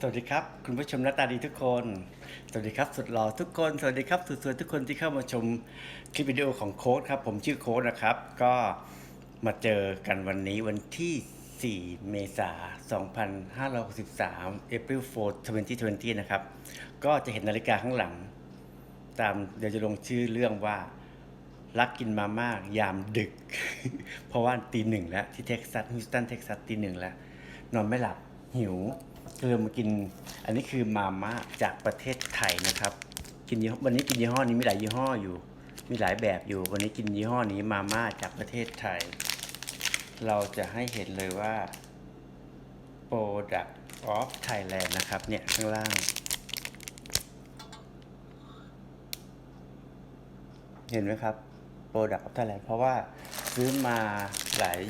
สวัสดีครับ คุณผู้ชมหน้าตาดีทุกคน สวัสดีครับ สุดหล่อทุกคน สวัสดีครับสุดสวยทุกคนที่เข้ามาชมคลิปวิดีโอของโค้ดครับ ผมชื่อโค้ดนะครับ ก็มาเจอกันวันนี้วันที่ 4 เมษายน 2563 April 4 2020 นะครับ ก็จะเห็นนาฬิกาข้างหลัง ตามเดี๋ยวจะลงชื่อเรื่องว่ารักกินมาม่ายามดึก เพราะว่าตีหนึ่งแล้วที่เท็กซัสฮิวสตันเท็กซัสตีหนึ่งแล้ว นอนไม่หลับหิว เลยมากิน อันนี้คือมาม่าจากประเทศไทยนะครับ กินยี่ห้อวันนี้กินยี่ห้อนี้มีหลายยี่ห้ออยู่ มีหลายแบบอยู่ วันนี้กินยี่ห้อนี้มาม่าจากประเทศไทย เราจะให้เห็นเลยว่า Product of Thailand นะครับ เนี่ยข้างล่าง เห็นไหมครับ Product of Thailand เพราะว่าซื้อมาหลาย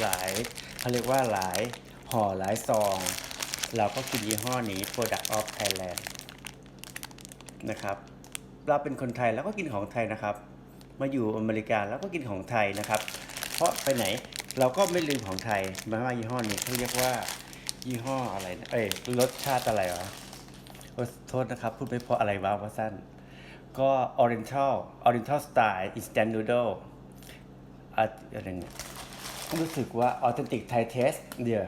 หลายเขาเรียกว่าหลายห่อหลายซอง เราก็กินยี่ห้อนี้ Product of Thailand นะครับ เราเป็นคนไทยแล้วก็กินของไทยนะครับ มาอยู่อเมริกาแล้วก็กินของไทยนะครับ เพราะไปไหนเราก็ไม่ลืมของไทยมาว่ายี่ห้อนี้เขาเรียกว่ายี่ห้ออะไรนะเอ้ยรสชาติอะไรวะโอ้โทษนะครับ พูดไม่พราะอะไรวะว่าสั้น ก็ Oriental Oriental Style Instant Noodle อะอะไรเนี่ยรู้สึกว่า Authentic Thai Taste เดี๋ยว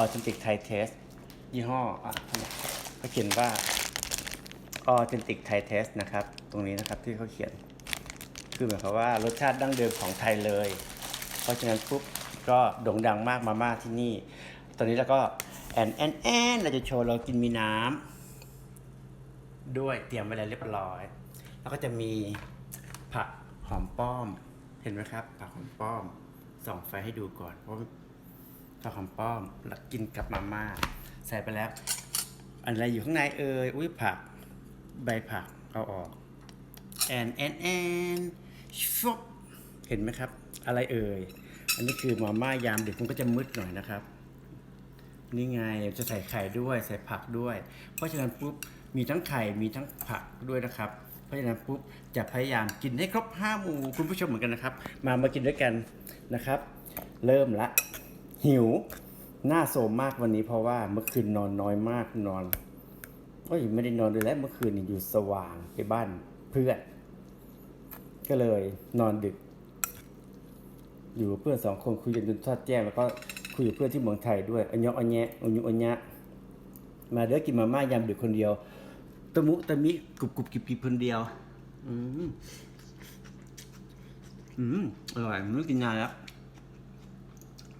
Authentic Thai Taste ยี่ห้ออะเขาเขียนว่า Authentic Thai Taste นะครับ ตรงนี้นะครับที่เขาเขียน คือหมายความว่ารสชาติดั้งเดิมของไทยเลย เพราะฉะนั้นปุ๊บก็โด่งดังมากมาม่าที่นี่ ตอนนี้แล้วก็แอนแอนแอนเราจะโชว์เรากินมีน้ำด้วยเตรียมไว้แล้วเรียบร้อย แล้วก็จะมีผักหอมป้อม เห็นไหมครับ ผักหอมป้อมส่องไฟให้ดูก่อนเพราะ ผักหอมป้อมแล้วกินกับมาม่าใส่ไปแล้ว อะไรอยู่ข้างในเอ่ยอุ้ยผัก ใบผักเอาออกแอนแอนแอนชุบเห็นไหมครับ อะไรเอ่ย อันนี้คือมาม่ายามดึกมันก็จะมืดหน่อยนะครับ นี่ไงจะใส่ไข่ด้วยใส่ผักด้วย เพราะฉะนั้นปุ๊บมีทั้งไข่มีทั้งผักด้วยนะครับ เพราะฉะนั้นปุ๊บจะพยายามกินให้ครบห้าหมู่คุณผู้ชมเหมือนกันนะครับ มามากินด้วยกันนะครับ เริ่มละ หิว หน้าโสมมากวันนี้เพราะว่าเมื่อคืนนอนน้อยมากนอนโอ้ยไม่ได้นอนเลยแล้วเมื่อคืนอยู่สว่างไปบ้านเพื่อน ก็เลยนอนดึก อยู่เพื่อนสองคนคุยกันจนทอดแจ้งแล้วก็คุยกับเพื่อนที่เมืองไทยด้วยอันยองอันแยะอันยุอันยะมาเด้อกินมาม่ายามดึกคนเดียวตะมุตะมิกรุบกรุบกิบกิบคนเดียว อืมอืมอร่อยไม่รู้กินนานแล้ว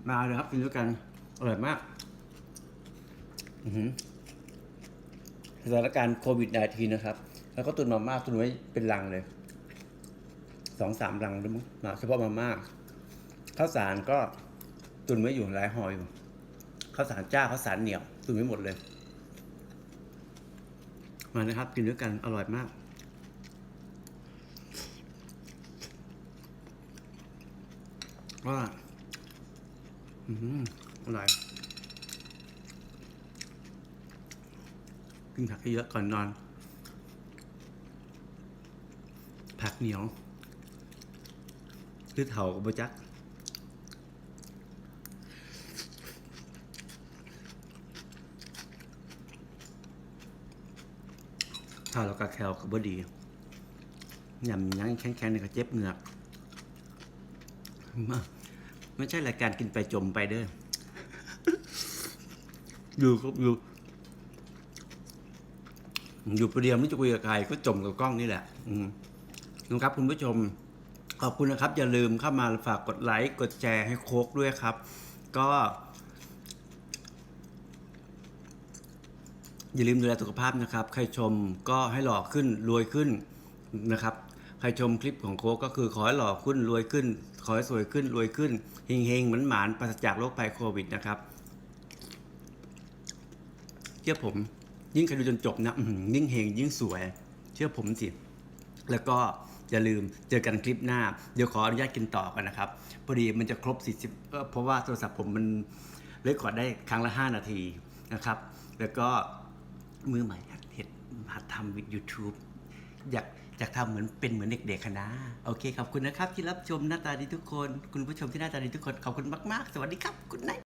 มาเลยครับกินด้วยกันอร่อยมากอือหือสถานการณ์โควิด -19 นะครับ แล้วก็ตุนมาม่าตุนไว้เป็นลังเลยสองสามลังด้วยมั้งมาเฉพาะมาม่าข้าวสารก็ตุนไว้อยู่หลายห่ออยู่ข้าวสารจ้าข้าวสารเหนียวตุนไว้หมดเลย มานะครับ กินด้วยกันอร่อยมากว่า อืมอร่อยกินผักให้เยอะก่อนนอน ผักเหนียวหรือเถากับบจักถ้าเรากระแคลกับบดียำยั้งแข็งๆเนี่ยก็เจ็บเหงือกมา ไม่ใช่รายการกินไปจมไปเด้ออยู่ก็อยู่อยู่ประเดียวไม่จะคุยกับใครก็จมกับกล้องนี่แหละ อืมนะครับ คุณผู้ชม ขอบคุณนะครับ อย่าลืมเข้ามาฝากกดไลค์กดแชร์ให้โคกด้วยครับ ก็ อย่าลืมดูแลสุขภาพนะครับ ใครชมก็ให้หล่อขึ้นรวยขึ้นนะครับ ใครชมคลิปของโค้กก็คือขอให้หล่อขึ้นรวยขึ้น ขอให้สวยขึ้นรวยขึ้นเฮงเฮงเหมือนหมานปราศจากโรคภัยโควิดนะครับเชื่อผมยิ่งใครดูจนจบนะยิ่งเฮงยิ่งสวย เชื่อผมสิแล้วก็อย่าลืมเจอกันคลิปหน้า เดี๋ยวขออนุญาตกินต่อกันนะครับพอดีมันจะครบ 40เอ่อเพราะว่าโทรศัพท์ผมมันเลคคอร์ดได้ครั้งละ 5 นาทีนะครับ แล้วก็มือใหม่หัดเห็ดหัดทำวิด YouTube อยากอยากทำเหมือนเป็นเหมือนเด็กๆคณะโอเคขอบคุณนะครับที่รับชมหน้าตาดีทุกคน คุณผู้ชมที่หน้าตาดีทุกคนขอบคุณมากๆ สวัสดีครับคุณนาย